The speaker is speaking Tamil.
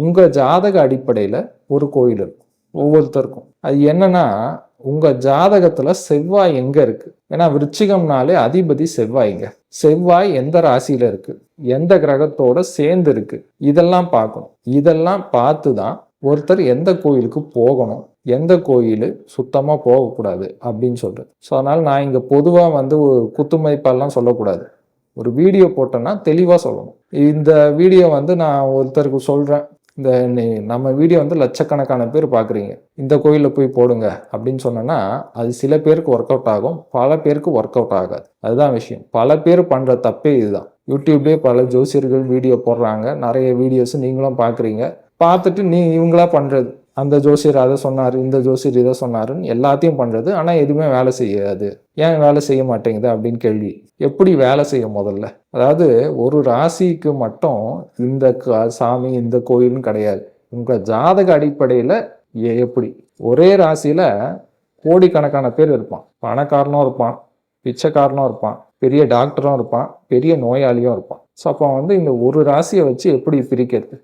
உங்கள் ஜாதக அடிப்படையில் ஒரு கோயில் இருக்கும். ஒவ்வொருத்தருக்கும். அது என்னன்னா உங்கள் ஜாதகத்தில் செவ்வாய் எங்கே இருக்குது ஏன்னா விருச்சிகம்னாலே அதிபதி செவ்வாய்ங்க. செவ்வாய் எந்த ராசியில் இருக்குது எந்த கிரகத்தோட சேர்ந்து இருக்கு? இதெல்லாம் பார்க்கணும். இதெல்லாம் பார்த்து தான் ஒருத்தர் எந்த கோயிலுக்கு போகணும்? எந்த கோயில் சுத்தமாக போகக்கூடாது அப்படின்னு சொல்கிறது ஸோ அதனால் நான் இங்கே பொதுவாக வந்து ஒரு சொல்லக்கூடாது. ஒரு வீடியோ போட்டேன்னா தெளிவாக சொல்லணும். இந்த வீடியோ வந்து நான் ஒருத்தருக்கு சொல்கிறேன் இந்த நீ- நம்ம வீடியோ வந்து லட்சக்கணக்கான பேர் பார்க்குறீங்க இந்த கோயிலில் போய் போடுங்க அப்படின்னு சொன்னோன்னா அது சில பேருக்கு ஒர்க் அவுட் ஆகும் பல பேருக்கு ஒர்க் அவுட் ஆகாது. அதுதான் விஷயம். பல பேர் பண்ணுற தப்பே இதுதான். யூடியூப்லேயே பல ஜோசியர்கள் வீடியோ போடுறாங்க. நிறைய வீடியோஸ் நீங்களும் பார்க்குறீங்க பார்த்துட்டு நீ இவங்களா பண்ணுறது அந்த ஜோசியர் அதை சொன்னார் இந்த ஜோசியர் இதை சொன்னாருன்னு எல்லாத்தையும் பண்ணுறது ஆனால் எதுவுமே வேலை செய்யாது. ஏன் வேலை செய்ய மாட்டேங்குது அப்படின்னு கேள்வி. எப்படி வேலை செய்ய முதல்ல? அதாவது ஒரு ராசிக்கு மட்டும் இந்த சாமி இந்த கோயில்னு கிடையாது. உங்கள் ஜாதக அடிப்படையில் எப்படி? ஒரே ராசியில் கோடிக்கணக்கான பேர் இருப்பான். பணக்காரனும் இருப்பான் பிச்சைக்காரனும் இருப்பான் பெரிய டாக்டரும் இருப்பான் பெரிய நோயாளியும் இருப்பான். ஸோ அப்போ வந்து இந்த ஒரு ராசியை வச்சு எப்படி பிரிக்கிறது?